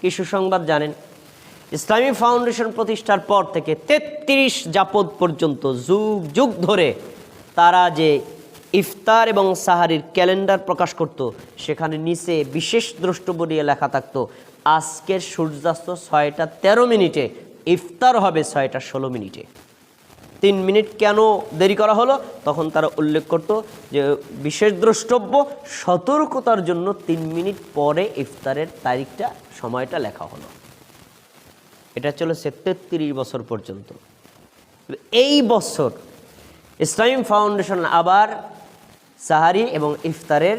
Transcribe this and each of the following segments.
কি সুসংবাদ জানেন? ইসলামী ফাউন্ডেশন প্রতিষ্ঠার পর থেকে তেত্রিশ জাপদ পর্যন্ত যুগ যুগ ধরে তারা যে ইফতার এবং সাহারির ক্যালেন্ডার প্রকাশ করত, সেখানে নিচে বিশেষ দ্রষ্টব্য নিয়ে লেখা থাকতো, আজকের সূর্যাস্ত ছয়টা তেরো মিনিটে, ইফতার হবে ছয়টা ষোলো মিনিটে। তিন মিনিট কেন দেরি করা হলো? তখন তারা উল্লেখ করত যে বিশেষ দ্রষ্টব্য সতর্কতার জন্য তিন মিনিট পরে ইফতারের তারিখটা, সময়টা লেখা হলো। এটা চলেছে তেত্রিশ বছর পর্যন্ত। এই বছর ইসলামী ফাউন্ডেশন আবার সাহারি এবং ইফতারের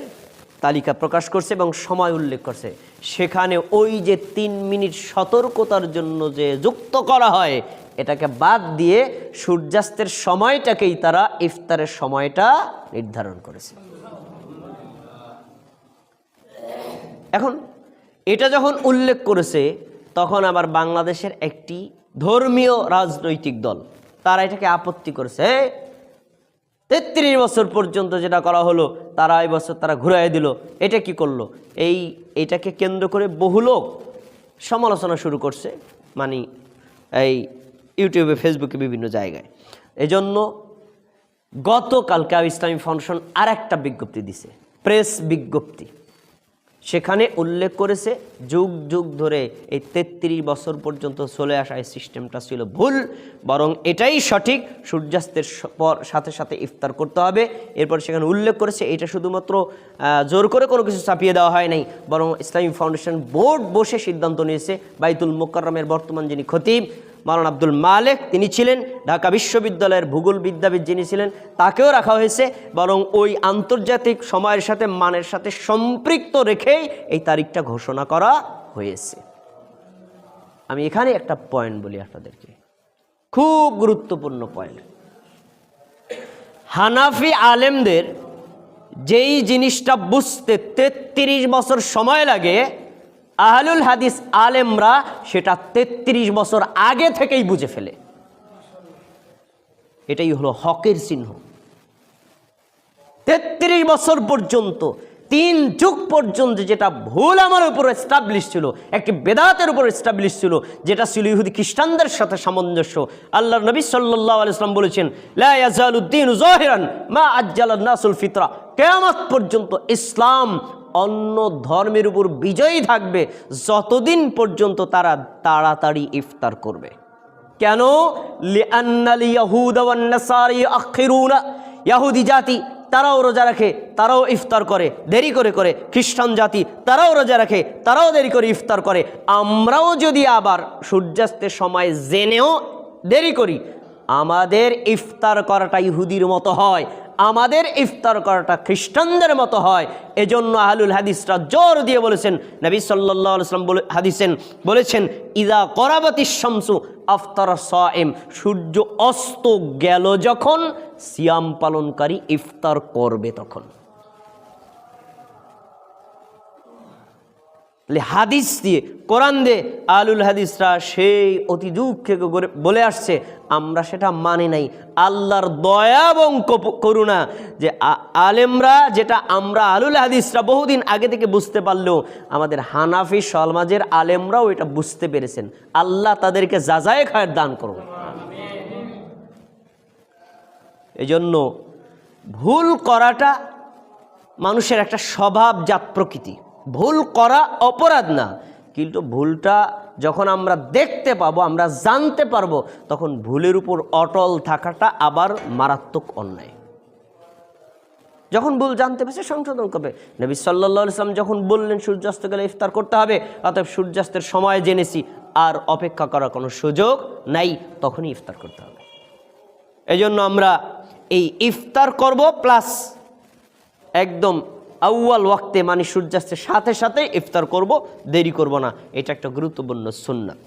তালিকা প্রকাশ করছে এবং সময় উল্লেখ করছে। সেখানে ওই যে তিন মিনিট সতর্কতার জন্য যে যুক্ত করা হয় এটাকে বাদ দিয়ে সূর্যাস্তের সময়টাকেই তারা ইফতারের সময়টা নির্ধারণ করেছে। এখন এটা যখন উল্লেখ করেছে, তখন আবার বাংলাদেশের একটি ধর্মীয় রাজনৈতিক দল, তারা এটাকে আপত্তি করেছে তেত্রিশ বছর পর্যন্ত যেটা করা হলো, তারা এই বছর তারা ঘুরাই দিল, এটা কি করল? এই, এটাকে কেন্দ্র করে বহু লোক সমালোচনা শুরু করছে মানে এই ইউটিউবে ফেসবুকে বিভিন্ন জায়গায়। এজন্য গতকালকে ইসলামী ফাউন্ডেশন আর একটা বিজ্ঞপ্তি দিছে, প্রেস বিজ্ঞপ্তি। সেখানে উল্লেখ করেছে, যুগ যুগ ধরে এই তেত্রিশ বছর পর্যন্ত চলে আসা এই সিস্টেমটা ছিল ভুল, বরং এটাই সঠিক, সূর্যাস্তের পর সাথে সাথে ইফতার করতে হবে। এরপর সেখানে উল্লেখ করেছে, এটা শুধুমাত্র জোর করে কোনো কিছু চাপিয়ে দেওয়া হয় নাই, বরং ইসলামী ফাউন্ডেশন বোর্ড বসে সিদ্ধান্ত নিয়েছে, বাইতুল মোকাররমের বর্তমান যিনি খতিব মালান আব্দুল মালেক, তিনি ছিলেন ঢাকা বিশ্ববিদ্যালয়ের ভূগোল বিদ্যাবিদ যিনি ছিলেন, তাকেও রাখা হয়েছে। বরং ওই আন্তর্জাতিক সময়ের সাথে, মানের সাথে সম্পৃক্ত রেখেই এই তারিখটা ঘোষণা করা হয়েছে। আমি এখানে একটা পয়েন্ট বলি আপনাদেরকে। খুব গুরুত্বপূর্ণ পয়েন্ট হানাফি আলেমদের যেই জিনিসটা বুঝতে তেত্রিশ বছর সময় লাগে আহলুল হাদিস আলেমরা সেটা তেত্রিশ বছর আগে থেকেই বুঝে ফেলে। এটাই হলো হকের চিহ্ন। তেত্রিশ বছর পর্যন্ত, তিন যুগ পর্যন্ত যেটা ভুল আমার উপর এস্টাবলিশ ছিল, একটি বেদাতের উপর এস্টাবলিশ ছিল, যেটা ছিল ইহুদি খ্রিস্টানদের সাথে সামঞ্জস্য। আল্লাহ নবী আলাইসলাম বলেছেন লাউদ্দিন জহিরান মা আজ্জাল ফিতরা। কেয়ামত পর্যন্ত ইসলাম অন্য ধর্মের উপর বিজয়ী থাকবে যতদিন পর্যন্ত তারা তাড়াতাড়ি ইফতার করবে। কেন? ইয়াহুদি জাতি, তারাও রোজা রাখে, তারাও ইফতার করে, দেরি করে করে। খ্রিস্টান জাতি, তারাও রোজা রাখে, তারাও দেরি করে ইফতার করে। আমরাও যদি আবার সূর্যাস্তের সময় জেনেও দেরি করি আমাদের ইফতার করাটা ইহুদির মতো হয়, আমাদের ইফতার করাটা খ্রিস্টানদের মতো হয়। এজন্য আহলুল হাদিসরা জোর দিয়ে বলেছেন, নবী সাল্লাম বলে হাদিসেন বলেছেন, ইদা করাবতী শামসু আফতার সায়েম সূর্য অস্ত গেল যখন, সিয়াম পালনকারী ইফতার করবে তখন। হাদিস দিয়ে, কোরআন দিয়ে আলুল হাদিসরা সেই অতি দুঃখে বলে আসছে, আমরা সেটা মানি নাই। আল্লাহর দয়া এবং করুণা যে আলেমরা, যেটা আমরা আলুল হাদিসরা বহুদিন আগে থেকে বুঝতে পারলেও, আমাদের হানাফি সলমাজের আলেমরাও এটা বুঝতে পেরেছেন। আল্লাহ তাদেরকে যাজায় খায়ের দান করুন। এজন্য ভুল করাটা মানুষের একটা স্বভাবজাত প্রকৃতি। ভুল করা অপরাধ না। কিন্তু ভুলটা যখন আমরা দেখতে পাবো, আমরা জানতে পারব, তখন ভুলের উপর অটল থাকাটা আবার মারাত্মক অন্যায়। যখন ভুল জানতে পেরেছে, সংশোধন করবে। নবী সাল্লা ইসলাম যখন বললেন সূর্যাস্ত গেলে ইফতার করতে হবে, অতএব সূর্যাস্তের সময় জেনেছি, আর অপেক্ষা করার কোনো সুযোগ নাই, তখনই ইফতার করতে হবে। এই জন্য আমরা এই ইফতার করব, প্লাস একদম আউয়াল ওয়াক্তে মানে সূর্যাস্তের সাথে সাথে ইফতার করব, দেরি করব না। এটা একটা গুরুত্বপূর্ণ সুন্নাত